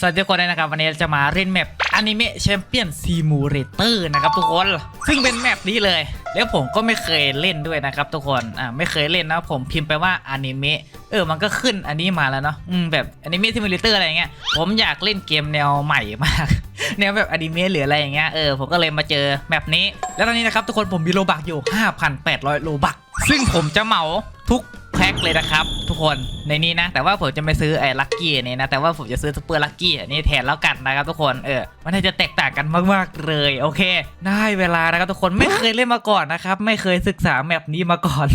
สวัสดีทุกคนเลยนะครับ วันนี้จะมาเล่นแมปอนิเมะแชมเปี้ยนซีมูเรเตอร์นะครับทุกคน ซึ่งเป็นแมปนี้เลย แล้วผมก็ไม่เคยเล่นด้วยนะครับทุกคนอ่าไม่เคยเล่นนะผมพิมพ์ไปว่าอนิเมะเออมันก็ขึ้นอันนี้มาแล้วเนาะอืมแบบอนิเมะซีมูเลเตอร์อะไรเงี้ยผมอยากเล่นเกมแนวใหม่มากแนวแบบอนิเมะหรืออะไรอย่างเงี้ยเออผมก็เลยมาเจอแมปนี้ แล้วตอนนี้นะครับทุกคนผมมีโลบักอยู่ 5,800 โลบักซึ่งผมจะเหมาทุก แพ็คเลยนะครับ ทุกคนในนี้นะ แต่ว่าผมจะไม่ซื้อไอ้ลัคกี้นี่นะ แต่ว่าผมจะซื้อซูเปอร์ลัคกี้นนี้แทนแล้วกันนะครับทุกคนเออมันจะแตกต่างกันมากๆเลย โอเค ได้เวลานะครับทุกคนไม่เคยเล่นมาก่อนนะครับ ไม่เคยศึกษาแมปนี้มาก่อน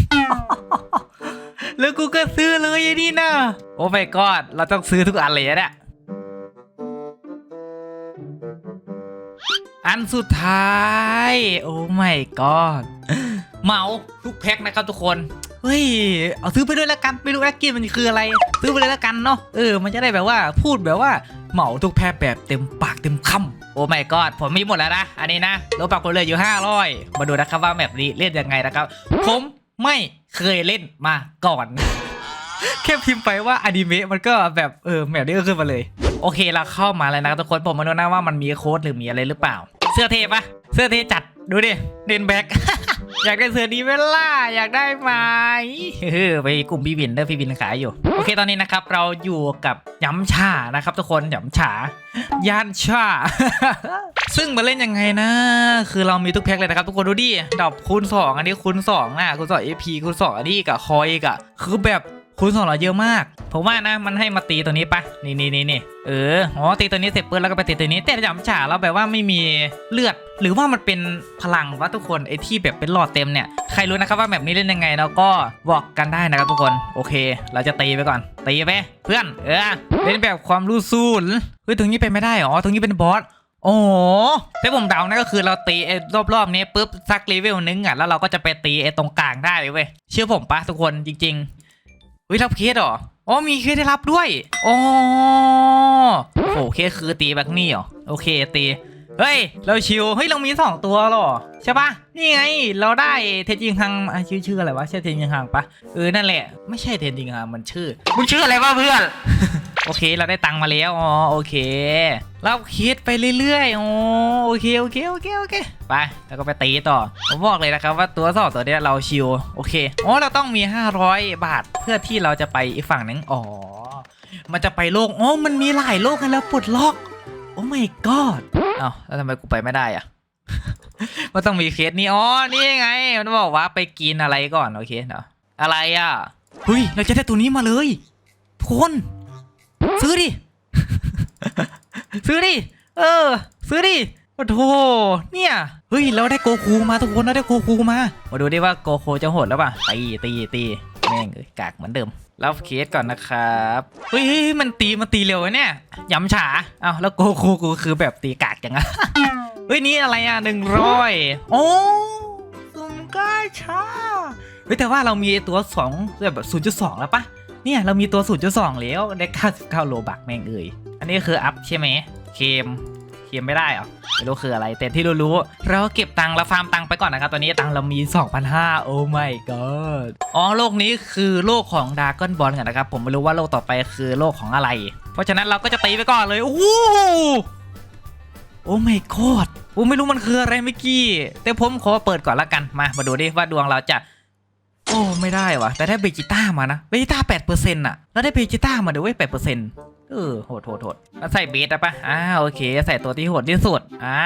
แล้วกูก็ซื้อเลยไอ้นี่นะโอ้ my god เราต้องซื้อทุกอันเลยอะเนี่ยอันสุดท้าย โอ้ my god เมาทุกแพ็คนะครับทุกคน เฮ้ย เอาซื้อไปด้วยแล้วกันไม่รู้แอคกี้มันคืออะไร ซื้อไปเลยแล้วกันเนาะ เออ มันจะได้แบบว่าพูดแบบว่าเหมาทุกแพ็คแบบเต็มปากเต็มคำโอ้ my god ผมมีหมดแล้วนะ อันนี้นะโลบักผมเลยอยู่500มาดูนะครับว่าแมปนี้เล่นยังไงนะครับ ผมไม่เคยเล่นมาก่อนแค่พิมพ์ไปว่าอนิเมะมันก็แบบเออแบบนี้ก็ขึ้นมาเลย โอเคเราเข้ามาแล้วนะทุกคนผมมาดูนะว่ามันมีโค้ดหรือมีอะไรหรือเปล่า เสื้อเทปะเสื้อเทจัดดูดิเดนแบ็ก อยากได้เสื้อดีเวล่าอยากได้ไหมเออไปกลุ่มพี่บินเด้อพี่บินขายอยู่ โอเคตอนนี้นะครับเราอยู่กับยำชานะครับ ทุกคนยำชายานชาซึ่งมาเล่นยังไงนะ คือเรามีทุกแพ็คเลยนะครับ ทุกคนดูดิดอกคูณ2 อันนี้คูณ2อะคูณ2 AP คูณ2อันนี้กับคอยกับคือแบบ คูณ2เราเยอะมาก ผมว่านะมันให้มาตีตัวนี้ปะนี่นี่นี่นี่เอออ๋อตีตัวนี้เสร็จปุ๊บแล้วก็ไปตีตัวนี้ แต่ยำฉาเราแบบว่าไม่มีเลือด หรือว่ามันเป็นพลังวะทุกคนไอ้ที่แบบเป็นหลอดเต็มเนี่ยใครรู้นะครับว่าแบบนี้เล่นยังไงเราก็บอกกันได้นะครับทุกคนโอเค เราจะตีไปก่อนตีไปเพื่อนเออเล่นแบบความรู้สูนเฮ้ยตรงนี้เป็นไม่ได้เหรอตรงนี้เป็นบอสโอ้แต่ผมเดานะก็คือเราตีไอ้รอบๆนี้ปุ๊บสักเลเวลนึงอะแล้วเราก็จะไปตีไอ้ตรงกลางได้เลยเว้ยเชื่อผมปะทุกคนจริง ๆ ฮ้ยรับเคสเหรอ อ๋อมีเคสได้รับด้วยอ๋อโอ้เคสคือตีแบบนี้เหรอ โอเคตีเฮ้ย เราชิว เฮ้ย เรามีสองตัวหรอ ใช่ปะนี่ไง เราได้เทนจิงฮังอะชื่อชื่ออะไรวะ ใช่เทนจิงฮังปะเออ นั่นแหละ ไม่ใช่เทนจิงฮังมันชื่อ มึงชื่ออะไรวะเพื่อน โอเค เราได้ตังค์มาแล้ว อ๋อ โอเค เราคิดไปเรื่อยๆ อ๋อ โอเค โอเค โอเค โอเค ไป แล้วก็ไปตีต่อ ผมบอกเลยนะครับว่าตัวสองตัวเนี้ยเราชิว โอเค อ๋อ เราต้องมี 500 บาท เพื่อที่เราจะไปอีกฝั่งนึง อ๋อ มันจะไปโลก อ๋อ มันมีหลายโลกให้แล้วปลดล็อก โอ้ my god เอ้าแล้วทำไมกูไปไม่ได้อะมันต้องมีเคสนี้ อ๋อ นี่ไง มันบอกว่าไปกินอะไรก่อน โอเคเนาะอะไรอะเฮ้ย เราจะได้ตัวนี้มาเลยทุกคน ซื้อดิ ซื้อดิ เออ ซื้อดิโอ้โหเนี่ย เฮ้ย เราได้โกคูมาทุกคนเราได้โกคูมา มาดูดิว่าโกคูจะโหดแล้วป่ะ ตีตีตีแม่งเอ้ยกากเหมือนเดิมรับเคสก่อนนะครับ เฮ้ยมันตีมันตีเร็วเนี่ยยำฉา เอาแล้วโกคูกูคือแบบตีกากจังอะเฮ้ยนี่อะไรอะหนึ่งร้อยโอ้สุ่มกาชาเฮ้ยแต่ว่าเรามีตัวสองแบบศูนย์จุดสองแล้วปะ เนี่ยเรามีตัวศูนย์จุดสองแล้วได้เก้าสิบเก้าโลบักแม่งเอ่ยอันนี้คืออัพใช่ไหมเคมเคมไม่ได้หรอไม่รู้คืออะไร แต่ที่รู้ๆเราเก็บตังค์เราฟาร์มตังค์ไปก่อนนะครับ ตอนนี้ตังค์เรามี 2,500 โอ้ my god อ๋อโลกนี้คือโลกของดาร์กอนบอลกันนะครับ ผมไม่รู้ว่าโลกต่อไปคือโลกของอะไร เพราะฉะนั้นเราก็จะตีไปก่อนเลย โอ้โหโอ้ my god โอ้ไม่รู้มันคืออะไรเมื่อกี้ แต่ผมขอเปิดก่อนละกันมา มาดูดิว่าดวงเราจะ โอ้ไม่ได้วะแต่ได้เบจิต้ามานะเบจิต้าแปดเปอร์เซ็นต์อะแล้วได้เบจิต้ามาเดี๋ยวเว้ยแปดเปอร์เซ็นต์เออโหดโหดโหดแล้วใส่เบสอะปะอ่าโอเค ใส่ตัวที่โหดที่สุดอ่า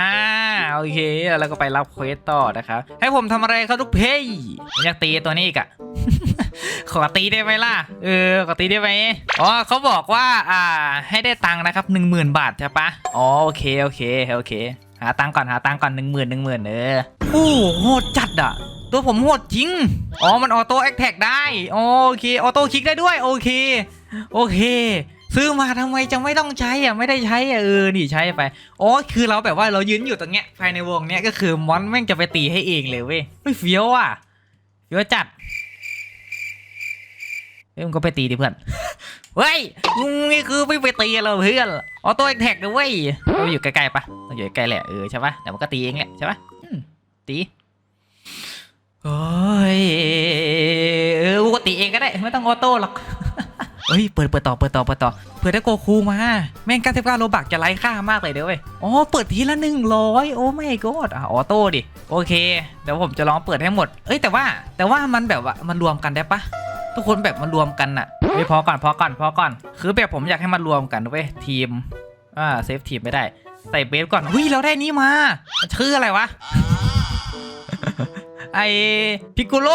โอเค แล้วก็ไปรับเควสต่อนะครับ ให้ผมทำอะไรครับทุกเพยผมอยากตีตัวนี้อีกอะขอตีได้ไหมล่ะ เออ ขอตีได้ไหมอ๋อเขาบอกว่า อ่า ให้ได้ตังค์นะครับหนึ่งหมื่นบาทใช่ปะอ๋อโอเค โอเค โอเค หาตังค์ก่อน หาตังค์ก่อนหนึ่งหมื่นหนึ่งหมื่นเออ โอ้โหดจัดอะ ตัวผมโหดจริง อ๋อ มันออโต้แอคแท็กได้โอเคออโต้คลิกได้ด้วยโอเค โอเค ซื้อมาทำไมจะไม่ต้องใช้อะไม่ได้ใช้อะเออนี่ใช้ไปอ๋อคือเราแบบว่าเรายืนอยู่ตรงเนี้ยภายในวงเนี้ยก็คือมอนแม่งจะไปตีให้เองเลยเว้ยเฮ้ยเฟี้ยวอะเฟี้ยวจัดเฮ้ยมึงก็ไปตีดิเพื่อน เฮ้ยมึงนี่คือไม่ไปตีเราเพื่อนออโต้แอคแท็กนะเว้ยเราอยู่ใกล้ๆปะเราอยู่ใกล้แหละเออใช่ปะเดี๋ยวมันก็ตีเองแหละใช่ปะตี โอ้ยเออกูกตีเองก็ได้ ไม่ต้องออโต้หรอกเอ้ย เปิดเปิดต่อ เปิดต่อ เปิดต่อ เผื่อได้โกคูมา แม่ง99โลบักจะไร้ค่ามากเลยเด้อเว้ย อ๋อ เปิดทีละ 100 โอ้ไม่กอดอะออโต้ดิ โอเค เดี๋ยวผมจะลองเปิดให้หมด เอ้ย แต่ว่า แต่ว่ามันแบบว่า มันรวมกันได้ปะ ทุกคนแบบมันรวมกันอะเฮ้ยพอก่อน พอก่อน พอก่อน คือแบบผมอยากให้มันรวมกันเว้ย ทีม อ่า เซฟทีมไม่ได้ ใส่เบสก่อนหุ้ย เราได้นี้มา มันชื่ออะไรวะ ไอพิกโกโล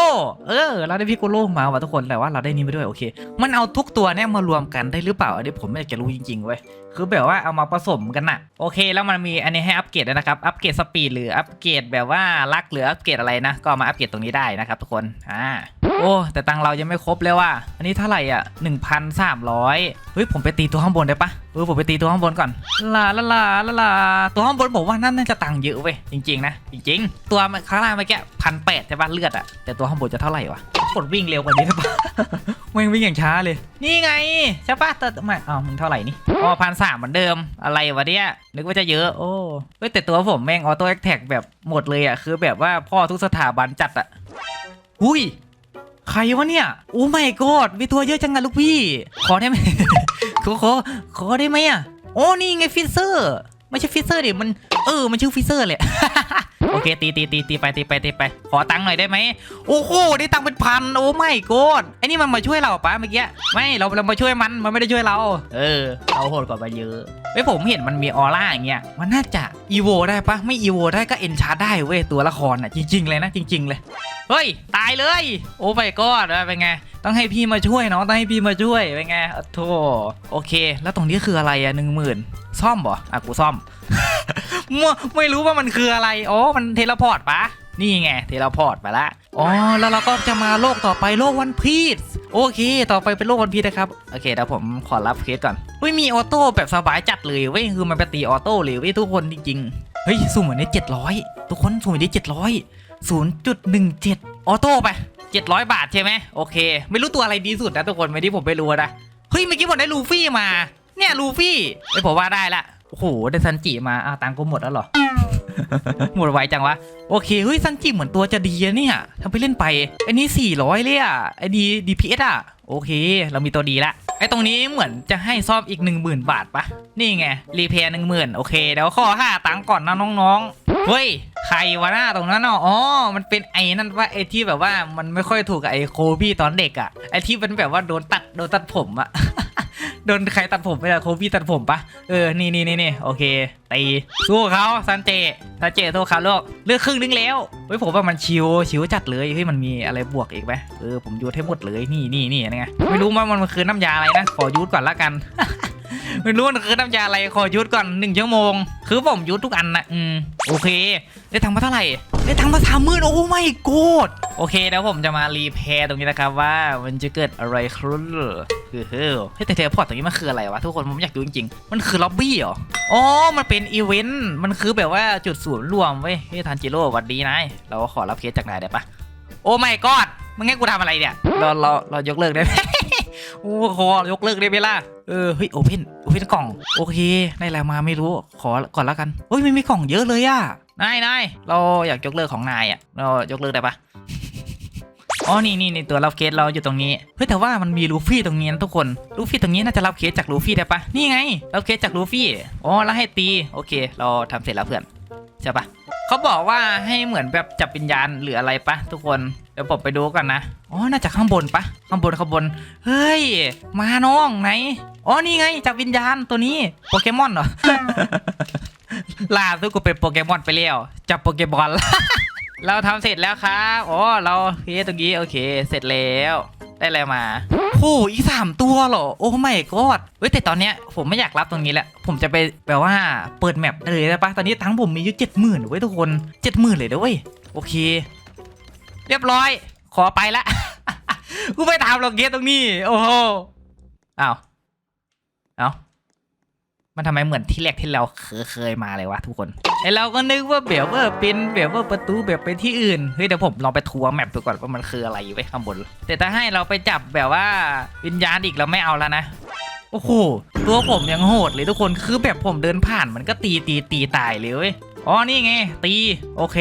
เออ เราได้พิกโกโลมาว่ะทุกคนแต่ว่าเราได้นี้มาด้วยโอเค มันเอาทุกตัวเนี่ยมารวมกันได้หรือเปล่าอันนี้ผมไม่อยากจะรู้จริงๆเว้ยคือแบบว่าเอามาผสมกันน่ะโอเค แล้วมันมีอันนี้ให้อัปเกรดด้วยนะครับอัปเกรดสปีดหรืออัปเกรดแบบว่าลักหรืออัปเกรดอะไรนะ ก็มาอัปเกรดตรงนี้ได้นะครับทุกคนอ่าโอ้แต่ตังเรายังไม่ครบเลยว่ะอันนี้เท่าไหร่อะ1,300เฮ้ยผมไปตีตัวข้างบนได้ปะเออผมไปตีตัวข้างบนก่อนลาลาลาลาลาตัวข้างบนบอกว่านั่นน่าจะตังค์เยอะเว้ยจริงๆนะจริงๆตัวข้างล่างเมื่อกี้พันแปดใช่ปะเลือดอะแต่ตัวข้างบนจะเท่าไหร่วะกดวิ่งเร็วกว่านี้ได้ปะวิ่งวิ่งอย่างช้าเลย นี่ไงใช่ปะแต่ไม่อ้าวมึงเท่าไหร่นี่อ๋อพันสามเหมือนเดิมอะไรวะเนี่ยนึกว่าจะเยอะโอ้เฮ้ยแต่ตัวผมแม่งออโต้แอคแท็กแบบหมดเลยอะคือแบบว่าพ่อทุกสถาบันจัดอะอุ้ยใครวะเนี่ยโอ้ไม่กอดมีตัวเยอะจังอะลูกพี่ขอได้ไหม ขอขอขอได้ไหมอะโอ้นี่ไงฟิเซอร์ไม่ใช่ฟิเซอร์ดิมันเออมันชื่อฟิเซอร์เลยโอเคตีตีตีตีไปตีไปตีไปขอตังค์หน่อยได้ไหมโอ้โหได้ตังค์เป็นพันโอ้ไม่โกดไอ้นี่มันมาช่วยเราปะเมื่อกี้ไม่เราเรามาช่วยมันมันไม่ได้ช่วยเรา เออเราโหดกว่าไปเยอะ เฮ้ยผมเห็นมันมีออร่าอย่างเงี้ย มันน่าจะอีโวได้ปะไม่อีโวได้ก็เอนชาร์ได้เว้ยตัวละครอะจริง ๆ เลยนะจริง ๆ เลย เฮ้ย ตายเลย โอ้ไปก็เป็นไง ต้องให้พี่มาช่วยเน้องต้องให้พี่มาช่วยเป็นไงโอ้โธ่โอเค แล้วตรงนี้คืออะไรอะหนึ่งหมื่นซ่อมบ่อะกูซ่อมไม่รู้ว่ามันคืออะไรโอ๋อมันเทเลพอร์ตปะ นี่ไงเทเลพอร์ตไปละอ๋อแล้วเราก็จะมาโลกต่อไปโลกวันพีชโอเค ต่อไปเป็นโลกวันพีชนะครับโอเคเดี๋ยวผมขอรับเคสก่อนเฮ้ยมีออโต้แบบสบายจัดเลยเว้ยคือมันไปตีออโต้เลยเว้ยทุกคนจริงๆเฮ้ยสุ่มอันนี้เจ็ดร้อยทุกคนสุ่มอันนี้เจ็ดร้อย0.17ออโต้ไป700บาทใช่ไหมโอเค ไม่รู้ตัวอะไรดีสุดนะทุกคนไม่ที่ผมไม่รู้นะเฮ้ยเมื่อกี้ผมได้ลูฟี่มา เนี่ยลูฟี่ไอยผมว่าได้ละโอ้โหได้ซันจิมาอ้าวตังค์กูหมดแล้วเหรอ หมดไวจังวะ โอเคเฮ้ยซันจิเหมือนตัวจะดีอะเนี่ยทำไปเล่นไปไอ้นี่400 เลยอะไอ้ดี DPS อะ โอเค เรามีตัวดีละไอ้ตรงนี้เหมือนจะให้ซ่อมอีก 10,000 บาทปะนี่ไง รีเพย์หนึ่งหมื่นโอเคเดี๋ยวขอห้าตังค์ก่อนนะน้องๆเฮ้ยใครวะหน้าตรงนั้นอ๋อมันเป็นไอ้นั่นว่าไอ้ที่แบบว่ามันไม่ค่อยถูกกับไอ้โคบี้ตอนเด็กอะไอ้ที่มันแบบว่าโดนตัดโดนตัดผมอะ โดนใครตัดผมไปอะโคบี้ตัดผมปะเออ นี่นี่นี่นี่โอเค ตีสู้เขาซันเจซันเจสู้เขาลูกเลือกครึ่งนึงแล้วเฮ้ยผมว่ามันชิวชิวจัดเลยเฮ้ยมันมีอะไรบวกอีกไหมเออผมยูทให้หมดเลยนี่นี่นี่นะไงไม่รู้ว่ามันคือน้ำยาอะไรนะขอยูทก่อนละกัน ไม่รู้มันคือน้ำยาอะไรขอยุดก่อนหนึ่งชั่วโมง คือผมยุดทุกอันนะอืมโอเค ได้ตังมาเท่าไหร่ได้ตังมาสามหมื่นโอ้ไม่โกดโอเคแล้วผมจะมารีเพย์ตรงนี้นะครับว่ามันจะเกิดอะไรขึ้นคือเฮ้ยเฮ้ยแต่เทเลพอร์ตตรงนี้มันคืออะไรวะทุกคนผมอยากดูจริงๆ มันคือล็อบบี้เหรออ๋อมันเป็นอีเวนต์มันคือแบบว่าจุดศูนย์รวมเว้ยเฮ้ยทันจิโร่สวัสดีนายเราขอรับเคสจากนายได้ปะโอ้ไม่กอดมึงให้กูทำอะไรเนี่ยเราเราเรายกเลิกได้ไหม โอ้ขอยกเลิกได้ไหมล่ะเออเฮ้ยโอเพนโอเพนกล่อง โอเคได้อะไรมาไม่รู้ขอก่อนแล้วกันเฮ้ยไม่มีกล่องเยอะเลยอะนายนายเราอยากยกเลิกของนายอะเรายกเลิกได้ปะอ๋อ นี่นี่นี่ตัวรับเคสเราอยู่ตรงนี้ เฮ้ยแต่ว่ามันมีลูฟี่ตรงนี้นะทุกคน ลูฟี่ตรงนี้น่าจะรับเคสจากลูฟี่ได้ปะนี่ไง รับเคสจากลูฟี่ อ๋อ แล้วให้ตี โอเค เราทำเสร็จแล้วเพื่อน ใช่ปะ เขาบอกว่าให้เหมือนแบบจับวิญญาณหรืออะไรปะทุกคน เดี๋ยวผมไปดูกันนะ อ๋อ น่าจะข้างบนปะข้างบนข้างบน เฮ้ย มาน้องไหน อ๋อ นี่ไงจับวิญญาณตัวนี้ โปเกมอนเหรอ ล่าสุดกูเป็นโปเกมอนไปแล้วจับโปเกมอนเราทำเสร็จแล้วครับ อ๋อ เราเฮ้ยตรงนี้โอเค เสร็จแล้ว ได้อะไรมาโอ้อีสามตัวเหรอ โอ้ไม่กอดเว้ยแต่ตอนเนี้ยผมไม่อยากรับตรงนี้แหละผมจะไปแปลว่าเปิดแมปเลยได้ปะตอนนี้ทั้งผมมีอยู่เจ็ดหมื่นเว้ยทุกคนเจ็ดหมื่นเลยเด้วยโอเค เรียบร้อย ขอไปละกูไปทำหลอกเกตตรงนี้ โอ้โหอ้าว เอ้า มันทำไมเหมือนที่แรกที่เราเคยมาเลยวะทุกคนไอเราก็นึกว่าแบบว่าเป็นแบบว่าประตูแบบไปที่อื่น เฮ้ยเดี๋ยวผมลองไปทัวร์แมปดูก่อนว่ามันคืออะไรอยู่ไว้ข้างบน แต่ถ้าให้เราไปจับแบบว่าวิญญาณอีกเราไม่เอาแล้วนะ โอ้โหตัวผมยังโหดเลยทุกคนคือแบบผมเดินผ่านมันก็ตีตีตีตายเลยเว้ยอ๋อนี่ไง ตีโอเค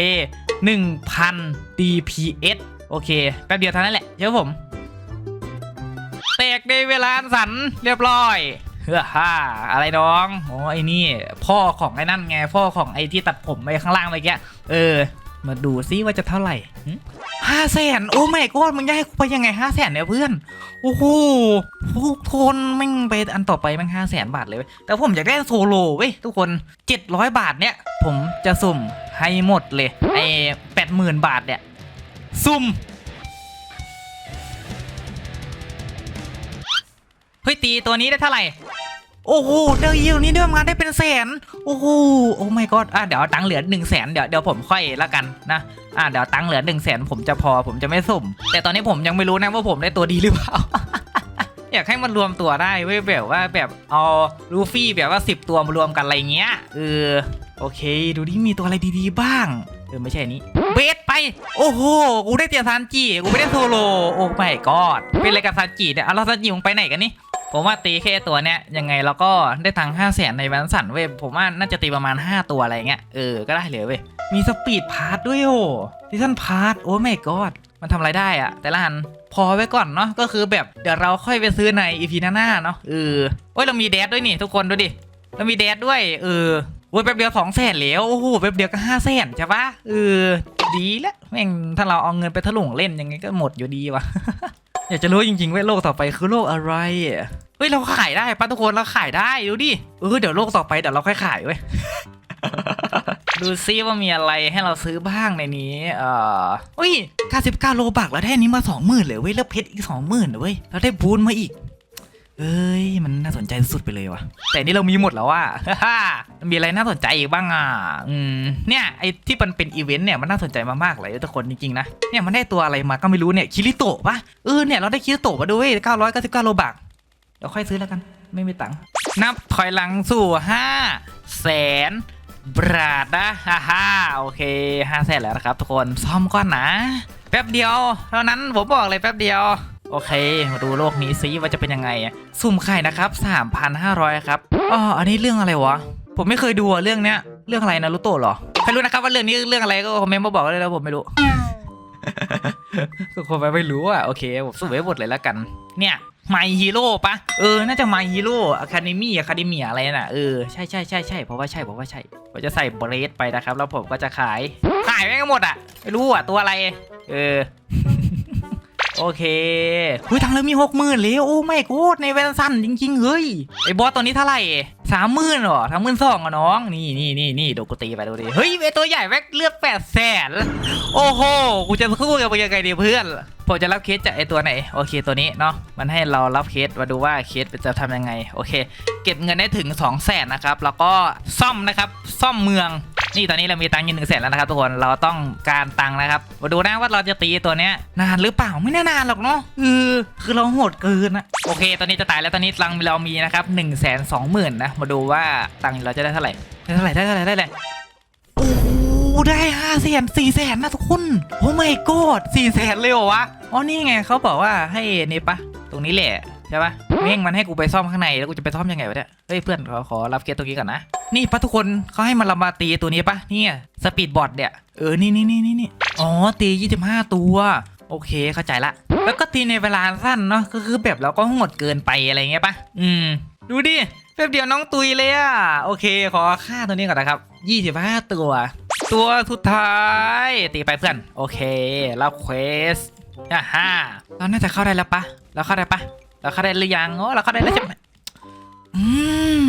1000 DPS โอเค แป๊บเดียวเท่านั้นแหละเชื่อผมแตกในเวลาสันเรียบร้อย เฮ้อฮ่าอะไรน้องอ๋อไอ้นี่ พ่อของไอ้นั่นไง พ่อของไอ้ที่ตัดผมไปข้างล่างเมื่อกี้เออ มาดูซิว่าจะเท่าไหร่ห้าแสนโอ้ไม่ก็มึงจะให้กูไปยังไงห้าแสนเนี่ยเพื่อนโอ้โหทุกคนแม่งไปอันต่อไปแม่งห้าแสนบาทเลยแต่ผมอยากได้โซโลเว้ยทุกคนเจ็ดร้อยบาทเนี่ย ผมจะสุ่มให้หมดเลยไอ้แปดหมื่นบาทเนี่ย สุ่ม เฮ้ยตีตัวนี้ได้เท่าไหร่ โอ้โหเดยวยิวนี้เดิมงานได้เป็นแสน โอ้โห โอ้ไม่ก็อะเดี๋ยวตังค์เหลือหนึ่งแสนเดี๋ยวเดี๋ยวผมค่อยละกันนะอะเดี๋ยวตังค์เหลือหนึ่งแสนผมจะพอผมจะไม่สุ่ม แต่ตอนนี้ผมยังไม่รู้นะว่าผมได้ตัวดีหรือเปล่าอยากให้มันรวมตัวได้เว้ยแบบว่าแบบเอาลูฟี่แบบว่า 10 ตัวมารวมกันอะไรเงี้ยเออโอเค ดูดิมีตัวอะไรดีๆบ้างเออไม่ใช่นนี้เบสไป โอ้โหกูได้เตียซานจิกูไม่ได้โซโลโอ้ไม่กอดเป็นอะไรกับซานจิเนี่ยเอาแล้วซานจิมึงไปไหนกันนี่ ผมว่าตีแค่ตัวเนี้ยยังไงเราก็ได้ตังห้าแสนในวันสันเว้ยผมว่าน่าจะตีประมาณ 5 ตัวอะไรเงี้ยเออก็ได้เลยเว้ยมีสปีดพาร์ทด้วยโอ้ซีซันพาร์ทโอ้ไม่กอดมันทำอะไรได้อะแต่ละหันพอไว้ก่อนเนาะก็คือแบบเดี๋ยวเราค่อยไปซื้อในอีพีหน้าๆเนาะเออโอ้ยเรามีแดดด้วยนี่ทุกคนดูดิเรามีแดดด้วยเออโอ้ยแป๊บเดียวสองแสนแล้วโอ้โหแป๊บเดียวก็ห้าแสนใช่ปะเออดีแล้วแม่งถ้าเราเอาเงินไปถลุงเล่นยังไงก็หมดอยู่ดีวะ อยากจะรู้จริงๆว่าโลกต่อไปคือโลกอะไรเฮ้ยเราขายได้ป้าทุกคนเราขายได้ดูดิเออเดี๋ยวโลกต่อไปเดี๋ยวเราค่อยขายเว้ยดูซิว่ามีอะไรให้เราซื้อบ้างในนี้เอ่ออุ้ย99โลบักแล้วได้นี้มา 20,000เลยเว้ยแล้วเพชรอีก 20,000เว้ยแล้วได้บูนมาอีก เอ้ย มันน่าสนใจสุดไปเลยว่ะ แต่นี่เรามีหมดแล้วว่ะมันมีอะไรน่าสนใจอีกบ้างอะ อืม เนี่ยไอที่มันเป็นอีเวนต์เนี่ยมันน่าสนใจมากๆเลยทุกคนจริงๆนะ เนี่ยมันได้ตัวอะไรมาก็ไม่รู้เนี่ยคิริโตะปะเออเนี่ยเราได้คิริโตะมาด้วย999โลบักเดี๋ยวค่อยซื้อแล้วกัน ไม่มีตังค์นับถอยหลังสู่5แสนบาทนะฮ่าฮ่าโอเค5แสนแล้วนะครับทุกคน ซ่อมก่อนนะ แป๊บเดียว เท่านั้นผมบอกเลยแป๊บเดียว โอเค มาดูโลกนี้ซิว่าจะเป็นยังไงอะสุ่มไข่นะครับ3,500 ครับอ๋ออันนี้เรื่องอะไรวะ ผมไม่เคยดูเรื่องเนี้ย เรื่องอะไรนะรู้โตหรอ ใครรู้นะครับว่าเรื่องนี้เรื่องอะไรก็คอมเมนต์มาบอกเลยนะผมไม่รู้ก็คงไม่รู้อะโอเคผมสุ่มไว้หมดเลยแล้วกัน เนี่ย My Hero ปะเออ น่าจะ My Hero Academy Academia อะไรน่ะ เออ ใช่ใช่ใช่ใช่เพราะว่าใช่เพราะว่าใช่ผมจะใส่เบรดไปนะครับ แล้วผมก็จะขาย ขายไม่หมดอะ ไม่รู้อะ ตัวอะไร เออ โอเคหุ้ยทางเรามีหกหมื่นเลยโอ้ไม่โคตรในเวลาสั้นจริง ๆ เฮ้ย ไอ้บอสตัวนี้เท่าไหร่สามหมื่นหรอสามหมื่นสองอะน้อง นี่นี่นี่นี่ดูกูตีไปดูดิ เฮ้ยไอ้ตัวใหญ่แม็กเลือดแปดแสน โอ้โห กูจะสู้กับมึงยังไงดีเพื่อน ผมจะรับเคสจากไอตัวไหนโอเคตัวนี้เนาะมันให้เรารับเคสมาดูว่าเคสจะทำยังไงโอเค เก็บเงินได้ถึง2องแสนนะครับแล้วก็ซ่อมนะครับซ่อมเมืองนี่ตอนนี้เรามีตังค์อยู่หนึ่งแสนแล้วนะครับทุกคนเราต้องการตังค์นะครับมาดูนะว่าเราจะตีตัวเนี้ยนานหรือเปล่าไม่น่านานหรอกเนาะเออคือเราโหดเกินนะโอเค ตอนนี้จะตายแล้วตอนนี้ตังค์เรามีนะครับหนึ่งแสนสองหมื่นนะมาดูว่าตังค์เราจะได้เท่าไหร่ได้เท่าไหร่ได้เท่าไหร่ได้เท่าไหร่โอ้ โหได้ห้าแสนสี่แสนนะทุกคน โอ้ไม่กอดสี่แสนเลยเหรอวะ อ๋อนี่ไงเขาบอกว่าให้นี่ปะ ตรงนี้แหละใช่ปะเม่งมันให้กูไปซ่อมข้างในแล้วกูจะไปซ่อมยังไงวะเนี่ย เฮ้ยเพื่อนขอขอรับเคสตรงนี้ก่อนนะ นี่ปะทุกคนเขาให้มันเรามาตีตัวนี้ปะเนี่ยสปีดบอทเนี่ยเออนี่นี่นี่นี่นี่อ๋อตี25ตัวโอเคเข้าใจละ แล้วก็ตีในเวลาสั้นเนาะก็คือแบบเราก็โหดเกินไปอะไรเงี้ยปะอืม ดูดิแป๊บเดียวน้องตุยเลยอะโอเค ขอค่าตัวนี้ก่อนนะครับ 25 ตัว ตัวสุดท้าย ตีไปเพื่อน โอเค รับเควสอ่าฮ่าเราน่าจะเข้าได้แล้วปะเราเข้าได้ปะเราเข้าได้หรือยังโอ้เราเข้าได้แล้วใช่ไหมอืม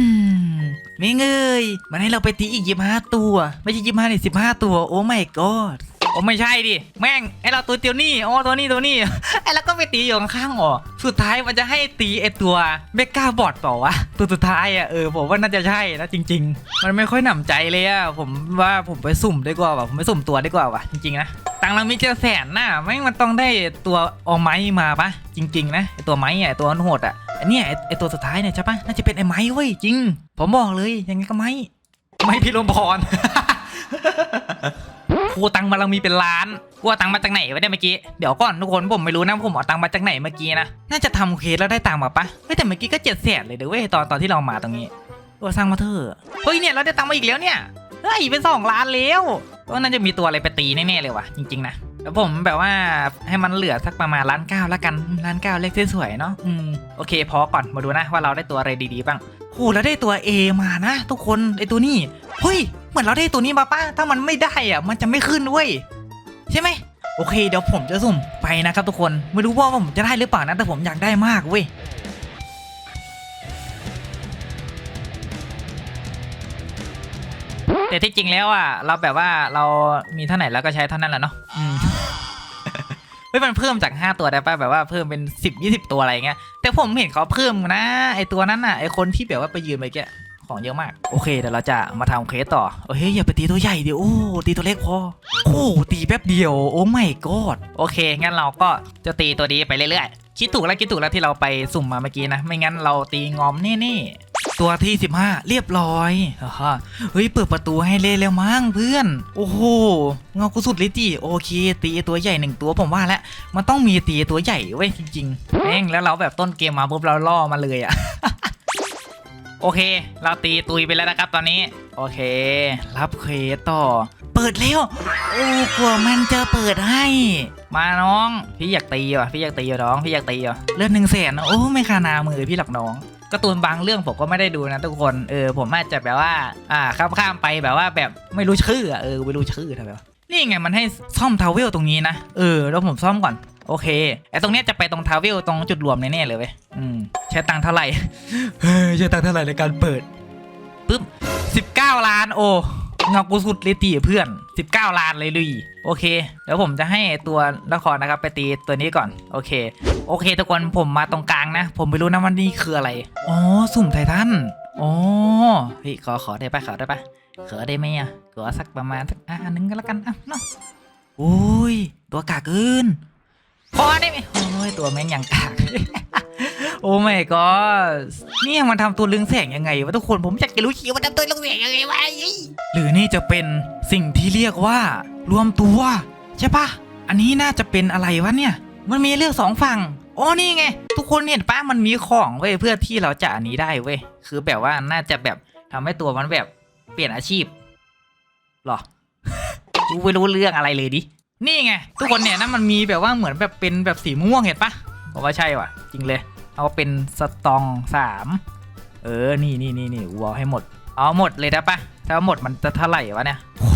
ไม่เงยมันให้เราไปตีอีกยี่ห้าตัว ไม่ใช่ยี่ห้านี่สิบห้าตัว โอ้ไม่กอด โอ้ไม่ใช่ดิ แม่งไอเราตัวเตียวนี่อ๋อตัวนี้ตัวนี้ไอเราก็ไปตีอยู่ข้างๆอ๋อสุดท้ายมันจะให้ตีไอตัวเมกาบอดเปล่าวะตัวสุดท้ายอะเออผมว่าน่าจะใช่นะจริง ๆ มันไม่ค่อยหนำใจเลยอะผมว่าผมไปสุ่มดีกว่าว่ะผมไปสุ่มตัวดีกว่าว่ะจริงๆนะตังเรามีเจอแสนน่ะแม่งมันต้องได้ตัวเอไม้มาปะจริง ๆ นะไอตัวไม้อะไอตัวโหดอะอันเนี้ยไอไอตัวสุดท้ายเนี่ยใช่ปะน่าจะเป็นไอไม้เว้ยจริง ผมบอกเลยยังไงก็ไม้ไม้พิรมพร ครูตังมาเรามีเป็นล้านกูเอาตังมาจากไหนวะเนี่ยเมื่อกี้ เดี๋ยวก่อนทุกคนผมไม่รู้นะผมเอาตังมาจากไหนเมื่อกี้นะ น่าจะทำเคสแล้วได้ตังมาปะเฮ้ยแต่เมื่อกี้ก็เจ็ดแสนเลยเด้อเว้ยตอนตอนที่เรามาตรงนี้โอ้สร้างมาเถอะเฮ้ยเนี่ยเราได้ตังมาอีกแล้วเนี่ย เฮ้ยเป็นสองล้านแล้วก็น่าจะมีตัวอะไรไปตีแน่ๆเลยว่ะจริงๆนะแล้วผมแบบว่าให้มันเหลือสักประมาณล้านเก้าแล้วกันล้านเก้าเลขสวยๆเนาะอืมโอเคพอก่อนมาดูนะว่าเราได้ตัวอะไรดีๆบ้าง โหแล้วได้ตัว A มานะทุกคนไอตัวนี้เฮ้ยเหมือนเราได้ตัวนี้มาป้าถ้ามันไม่ได้อะมันจะไม่ขึ้นเว้ยใช่ไหมโอเค เดี๋ยวผมจะสุ่มไปนะครับทุกคนไม่รู้ว่าผมจะได้หรือเปล่านะแต่ผมอยากได้มากเว้ยแต่ที่จริงแล้วอะเราแบบว่าเรามีเท่าไหร่แล้วก็ใช้เท่านั้นแหละเนาะ เฮ้ยมันเพิ่มจาก 5 ตัวได้ป่ะแบบว่าเพิ่มเป็น 10 20 ตัวอะไรเงี้ยแต่ผมเห็นเขาเพิ่มนะไอตัวนั้นน่ะไอคนที่แบบว่าไปยืนไปแกของเยอะมาก โอเคเดี๋ยวเราจะมาทำเคสต่อเฮ้ยอย่าไปตีตัวใหญ่เดี๋ยวโอ้ตีตัวเล็กพอโอ้ตีแป๊บเดียวโอ้ไม่กอดโอเค งั้นเราก็จะตีตัวนี้ไปเรื่อยๆคิดถูกแล้วคิดถูกแล้วที่เราไปสุ่มมาเมื่อกี้นะ ไม่งั้นเราตีงอมแน่ๆ ตัวที่ 15 เรียบร้อยเฮ้ย เปิดประตูให้เล่แล้วมั้งเพื่อน โอ้โห เงากูสุดเลยจีโอเค ตีตัวใหญ่หนึ่งตัวผมว่าแล้วมันต้องมีตีตัวใหญ่เว้ยจริงๆแม่งแล้วเราแบบต้นเกมมาปุ๊บเราล่อมาเลยอะโอเค เราตีตุยไปแล้วนะครับตอนนี้ โอเค รับเควสต่อ เปิดแล้ว โอ้กลัวมันจะเปิดให้ มาน้อง พี่อยากตีว่ะ พี่อยากตีว่ะน้อง พี่อยากตีว่ะ เลือดหนึ่งแสนโอ้ ไม่คานามือพี่หลักน้อง การ์ตูนบางเรื่องผมก็ไม่ได้ดูนะทุกคนเออผมอาจจะแบบว่า อ่าข้ามข้ามๆไปแบบว่าแบบไม่รู้ชื่ออะเออไม่รู้ชื่อทำไมวะนี่ไงมันให้ซ่อมทาวเวลตรงนี้นะเออแล้วผมซ่อมก่อนโอเคไอตรงเนี้ยจะไปตรงทาวเวลตรงจุดรวมแน่ๆเลยเว้ยอืมใช้ตังค์เท่าไหร่ เฮ้ยใช้ตังค์เท่าไหร่ในการเปิดปึ๊บ19 ล้านโอ เงากูสุดเลยตีเพื่อน 19 ล้านเลยลุยโอเคเดี๋ยวผมจะให้ตัวละครนะครับไปตีตัวนี้ก่อนโอเค โอเคทุกคนผมมาตรงกลางนะ ผมไม่รู้นะว่านี่คืออะไรอ๋อสุ่มไททันอ๋อเฮ้ยขอขอได้ปะขอได้ปะขอได้ไหมอะขอสักประมาณสักอันนึงก็แล้วกันอะเนาะโอ้ยตัวกากเกินพอได้ไหมโอ้ยตัวแม่งยังกาก โอ้ไม่ก็นี่มันทำตัวเรืองแสงยังไงวะทุกคนผมอยากจะรู้จริงว่าทำตัวเรืองแสงยังไงวะหรือนี่จะเป็นสิ่งที่เรียกว่ารวมตัว ใช่ปะอันนี้น่าจะเป็นอะไรวะเนี่ย มันมีเลือกสองฝั่งอ๋อนี่ไง ทุกคนเห็นปะมันมีของเว้ยเพื่อที่เราจะอันนี้ได้เว้ยคือแบบว่าน่าจะแบบทำให้ตัวมันแบบเปลี่ยนอาชีพหรอกูไม่รู้เรื่องอะไรเลยดิ นี่ไง ทุกคนเนี่ยนะมันมีแบบว่าเหมือนแบบเป็นแบบสีม่วงเห็นปะผมว่าใช่ว่ะ จริงเลย เอาเป็นสตองสามเออ นี่นี่นี่นี่วอลให้หมด เอาหมดเลยได้ปะถ้าหมดมันจะเท่าไหร่วะเนี่ยโอ้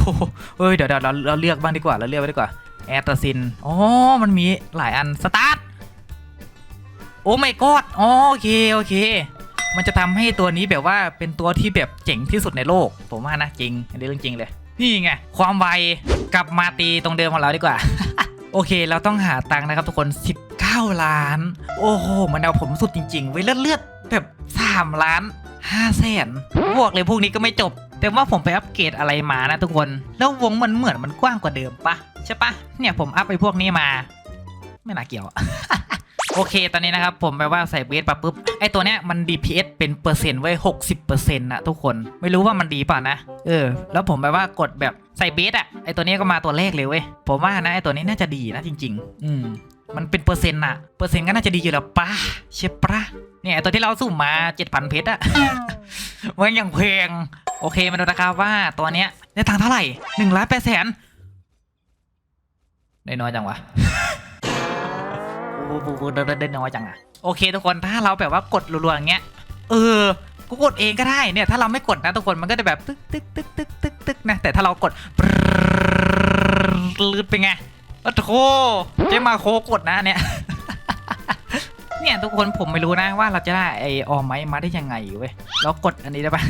เฮ้ยเดี๋ยวเดี๋ยวเราเราเลือกบ้างดีกว่าเราเลือกไปดีกว่าแอตซินอ๋อมันมีหลายอันสตาร์ทโอ้ไม่กอดอ๋อโอเคโอเค มันจะทำให้ตัวนี้แบบว่าเป็นตัวที่แบบเจ๋งที่สุดในโลก ผมว่านะจริงอันนี้เรื่องจริงเลย นี่ไงความไวกลับมาตีตรงเดิมของเราดีกว่า โอเค เราต้องหาตังค์นะครับทุกคน 19ล้าน โอ้โห มันเอาผมสุดจริงๆ ไว้เลือดเลือดแบบ 3 ล้าน5แสนพวกเลยพวกนี้ก็ไม่จบ แต่ว่าผมไปอัปเกรดอะไรมานะทุกคน แล้ววงมันเหมือนมันกว้างกว่าเดิมปะใช่ปะเนี่ยผมอัพไปพวกนี้มา ไม่น่าเกี่ยวโอเค ตอนนี้นะครับ ผมไปว่าใส่เบสปะปุ๊บ ไอตัวเนี้ยมัน DPS เป็นเปอร์เซ็นต์ไว้หกสิบเปอร์เซ็นต์นะทุกคน ไม่รู้ว่ามันดีเปล่านะ เออ แล้วผมไปว่ากดแบบใส่เบสอะไอตัวเนี้ยก็มาตัวแรกเลยเว้ย ผมว่านะไอตัวนี้น่าจะดีนะจริง ๆ อืม มันเป็นเปอร์เซ็นต์อะเปอร์เซ็นต์ก็น่าจะดีอยู่แล้วปะใช่ปะเนี่ยไอ้ตัวที่เราสุ่มมาเจ็ดพันเพชรอะมันอย่างเพลงโอเคมาดูนะครับว่าตัวเนี้ยได้ตังเท่าไหร่หนึ่งล้านแปดแสนได้น้อยจังวะโอ้โหได้ได้น้อยจังอะโอเค ทุกคนถ้าเราแบบว่ากดรัวๆอย่างเงี้ยเออกูกดเองก็ได้เนี่ยถ้าเราไม่กดนะทุกคนมันก็จะแบบตึ๊กตึ๊กตึ๊กตึ๊กตึ๊กตึ๊กนะแต่ถ้าเรากดปรึ๊ดเป็นไง โอ้โหเจ๊มาโคกดนะเนี่ย เนี่ยทุกคนผมไม่รู้นะว่าเราจะได้ไอออมไม้มาได้ยังไงเว้ยเรากดอันนี้ได้ปะ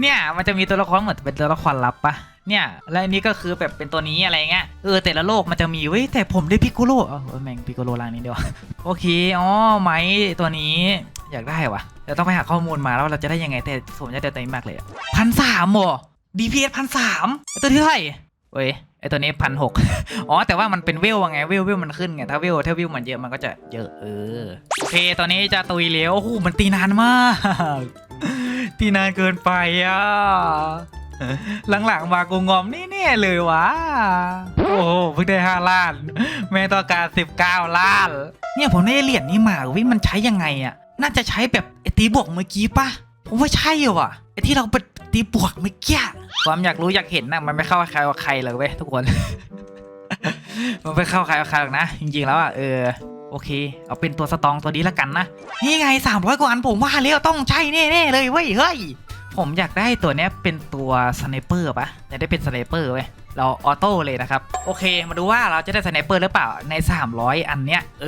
เนี่ยมันจะมีตัวละครเหมือนเป็นตัวละครลับปะเนี่ยและอันนี้ก็คือแบบเป็นตัวนี้อะไรเงี้ยเออแต่ละโลกมันจะมีเว้ยแต่ผมได้พิกโกโลเออแม่งพิกโกโลล่างนี้เดียวโอเคอ๋อไม้ตัวนี้อยากได้วะเดี๋ยวต้องไปหาข้อมูลมาแล้วเราจะได้ยังไงแต่ผมจะได้ตัวนี้มากเลยพันสามหรอ DPS พันสามตัวที่เท่าไหร่เว้ย ไอตัวนี้พันหกอ๋อ แต่ว่ามันเป็นเวลว่าไง เวลเวลมันขึ้นไง ถ้าเวลถ้าเวลมันเยอะมันก็จะเยอะ เออ โอเค ตอนนี้จะตุยเลี้ยวโอ้โหมันตีนานมาก ตีนานเกินไปอะ หลังๆมากูงอมนี่เนี่ยเลยวะ โอ้โห เพิ่งได้ห้าล้าน แม่ต้องการสิบเก้าล้าน เนี่ยผมได้เหรียญนี้มาวิมันใช้ยังไงอะ น่าจะใช้แบบไอ้ตีบวกเมื่อกี้ปะผมว่าใช่ว่ะ ไอ้ที่เราไป ตีบวกเมื่อกี้ความอยากรู้อยากเห็นนะมันไม่เข้าใครว่าใครเลยเว้ยทุกคน มันไม่เข้าใครเอาใครหรอกนะจริงๆแล้วอะเออโอเค เอาเป็นตัวสตองตัวนี้ละกันนะ นี่ไง 300 กว่าอันผมว่าแล้วต้องใช่แน่ๆเลยเว้ยเฮ้ย ผมอยากได้ตัวเนี้ยเป็นตัวสไนเปอร์ปะอยากได้เป็นสไนเปอร์เว้ยเราออโต้เลยนะครับ โอเค มาดูว่าเราจะได้สไนเปอร์หรือเปล่าใน 300 อันเนี้ย เอ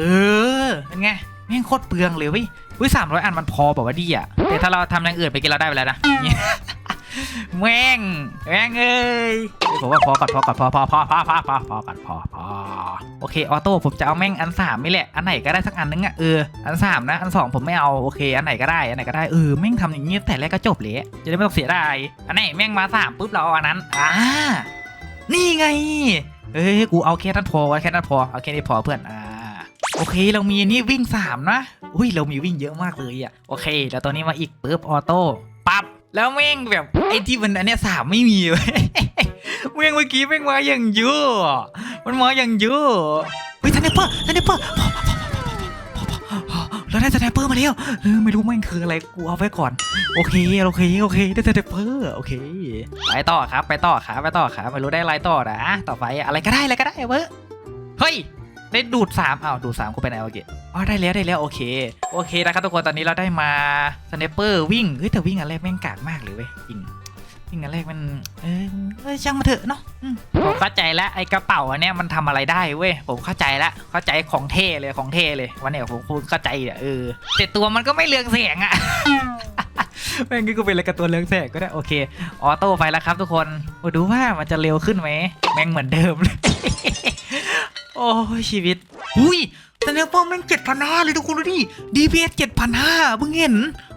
อเป็นไงแม่งโคตรเปลืองเลยเว้ยวิสามร้อยอันมันพอแบบว่าดีอะแต่ถ้าเราทำอย่างอื่นไปกินเราได้ไปแล้วนะ แม่งแม่งเอ้ยผมว่าพอก่อนพอก่อนพอพอพอพอพอพอพอก่อนพอพอโอเคออโต้ผมจะเอาแม่งอันสามนี่แหละอันไหนก็ได้สักอันนึงอะเอออันสามนะอันสองผมไม่เอาโอเคอันไหนก็ได้อันไหนก็ได้เออแม่งทำอย่างนี้แต่แรกก็จบเลยจะได้ไม่ต้องเสียดายอันไหนแม่งมาสามปุ๊บเราเอาอันนั้นอ่านี่ไงเฮ้ยกูเอาแค่นั้นพอแค่นั้นพอเอาแค่นี้พอเพื่อนอ่าโอเค เรามีนนี้วิ่งสามนะ อุ้ย เรามีวิ่งเยอะมากเลยอะ โอเค แล้วตัวนี้มาอีกปุ๊บออโต้ปั๊บ แล้วแม่งแบบไอ้ที่มันอันเนี้ยสามไม่มีเว้ยแม่งเมื่อกี้แม่งมาอย่างเยอะมันมาอย่างเยอะเฮ้ยสไนเปอร์สไนเปอร์พอพอพอพอพอพอพอเราได้สไนเปอร์มาแล้วเออไม่รู้แม่งคืออะไรกูเอาไว้ก่อน โอเคโอเคโอเค ได้สไนเปอร์โอเค ไปต่อครับ ไปต่อครับไปต่อครับไม่รู้ได้อะไรต่อนะต่อไปอะไรก็ได้อะไรก็ได้เว้ยเฮ้ย ได้ดูดสามอ้าวดูดสามกูไปไหนโอเคอ๋อได้แล้วได้แล้วโอเค โอเคนะครับทุกคนตอนนี้เราได้มาสไนปเปอร์วิ่งเฮ้ยแต่วิ่งอันแรกแม่งกากมากเลยเว้ยจริงสิ่งอันแรกมันเออช่างมาเถอะเนาะผมเข้าใจแล้วไอ้กระเป๋าอันเนี้ยมันทำอะไรได้เว้ยผมเข้าใจแล้วเข้าใจของเท่เลยของเท่เลยวันเนี้ยผมคุณเข้าใจอะเออแต่ตัวมันก็ไม่เรืองแสงอะแม่งก็เป็นอะไรกับตัวเรืองแสงก็ได้โอเคออโต้ไปแล้วครับทุกคนมาดูว่ามันจะเร็วขึ้นไหมแม่งเหมือนเดิมเลย โอ้ชีวิตอุ้ยแต่เนื้อป้อมแม่งเจ็ดพันห้าเลยทุกคนดูดิ DPS เจ็ดพันห้าเพิ่งเห็น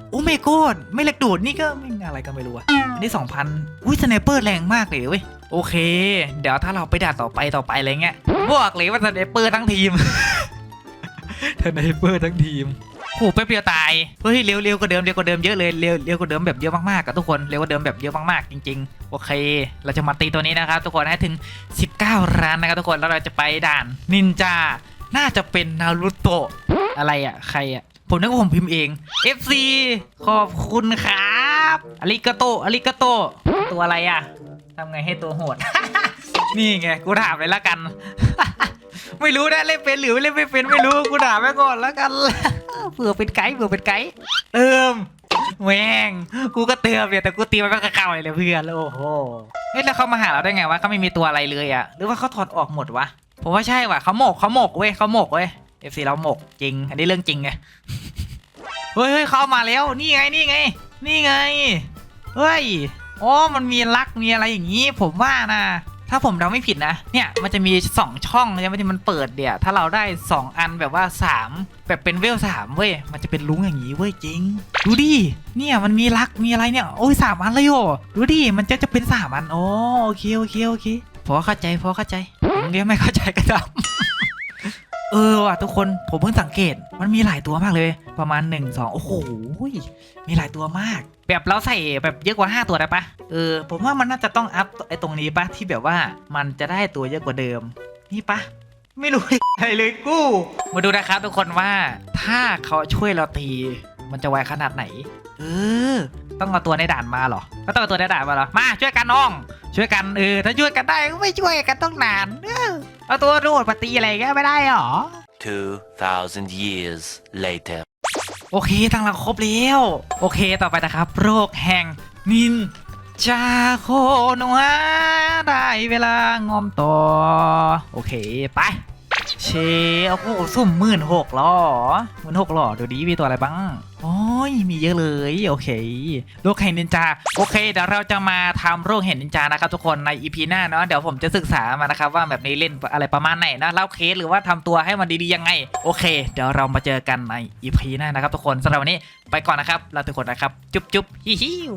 โอ้เมโกดไม่เหล็กดูดนี่ก็ไม่งอะไรก็ไม่รู้อะอันนี้สองพันอุ้ยสไนเปอร์แรงมากเลยเว้ยโอเค เดี๋ยวถ้าเราไปด่าต่อไปต่อไปอะไรเงี้ยบอกเลยว่าสไนเปอร์ทั้งทีมสไนเปอร์ทั้งทีม โอ้แป๊บเดียวตายเฮ้ยเร็วเร็วกว่าเดิมเร็วกว่าเดิมเยอะเลยเร็วเร็วกว่าเดิมแบบเยอะมากๆกับทุกคนเร็วกว่าเดิมแบบเยอะมากๆจริง ๆ โอเค เราจะมาตีตัวนี้นะครับทุกคนให้ถึง 19ร้านนะครับทุกคนแล้วเราจะไปด่านนินจาน่าจะเป็นนารูโตะอะไรอะใครอะผมนึกว่าผมพิมพ์เอง FC ขอบคุณครับอาริกาโตอาริกาโตตัวอะไรอะทำไงให้ตัวโหด นี่ไงกูถามเลยละกัน ไม่รู้นะเล่นเป็นหรือไม่เล่นไม่เป็นไม่รู้กูถามไปก่อนแล้วกัน เผื่อเป็นไกด์เผื่อเป็นไกด์เติมแม่งกูก็เติมเนี่ยแต่กูตีมันไม่เข้าเลยเลยเพื่อนแล้วโอ้โหเฮ้ยแล้วเขามาหาเราได้ไงวะเขาไม่มีตัวอะไรเลยอะหรือว่าเขาถอดออกหมดวะผมว่าใช่ว่ะเขาหมกเขาหมกเว้ยเขาหมกเว้ยเอฟซีเราหมกจริง อันนี้เรื่องจริงไงเฮ้ยเฮ้ยเขามาแล้วนี่ไงนี่ไง นี่ไงเฮ้ยอ๋อมันมีลักมีอะไรอย่างนี้ ผมว่านะ ถ้าผมเดาไม่ผิดนะ เนี่ยมันจะมีสองช่องใช่ไหมที่มันเปิดเดี๋ยวถ้าเราได้สองอันแบบว่าสามแบบเป็นเวลสามเว้ย มันจะเป็นลุงอย่างนี้เว้ยจริง ดูดิ เนี่ยมันมีลักมีอะไรเนี่ย โอ้ยสามอันเลยโอดูดิ มันจะจะเป็นสามอัน โอ้โอเคโอเคโอเค พอเข้าใจพอเข้าใจเดี๋ยวไม่เข้าใจก็ตามเออว่ะทุกคนผมเพิ่งสังเกตมันมีหลายตัวมากเลย ประมาณ 1 2 โอ้โห มีหลายตัวมาก แบบเราใส่แบบเยอะกว่า 5 ตัวได้ปะเออ ผมว่ามันน่าจะต้องอัพไอ้ตรงนี้ปะที่แบบว่ามันจะได้ตัวเยอะกว่าเดิม นี่ปะไม่รู้อะไรเลยกู มาดูนะครับทุกคนว่าถ้าเขาช่วยเราตี มันจะไวขนาดไหน เออ ต้องเอาตัวในด่านมาหรอก็ต้องเอาตัวในด่านมาหรอ มาช่วยกันน้อง ช่วยกันเออถ้าช่วยกันได้ก็ไม่ช่วยกันต้องนานเออเอาตัวโดดมาตีอะไรก็ไม่ได้หรอ2,000 years later. โอเคทั้งเราครบแล้ว โอเคต่อไปนะครับ โรคแห่งนินจาโคโนะได้เวลางอมต่อ โอเคไป เชโอ้โหสุ่มหมื่นหกหรอหมื่นหกหรอดูดีมีตัวอะไรบ้างโอ้ ยมีเยอะเลยโอเคโรคแห่งนินจาโอเคเดี๋ยวเราจะมาทำโรคแห่งนินจานะครับทุกคนในอีพีหน้าเนาะเดี๋ยวผมจะศึกษามานะครับว่าแบบนี้เล่นอะไรประมาณไหนนะเล่าเคสหรือว่าทำตัวให้มันดีๆยังไงโอเค เดี๋ยวเรามาเจอกันในอีพีหน้านะครับทุกคนสำหรับวันนี้ไปก่อนนะครับลาทุกคนนะครับ จุ๊บจุ๊บฮิฮิว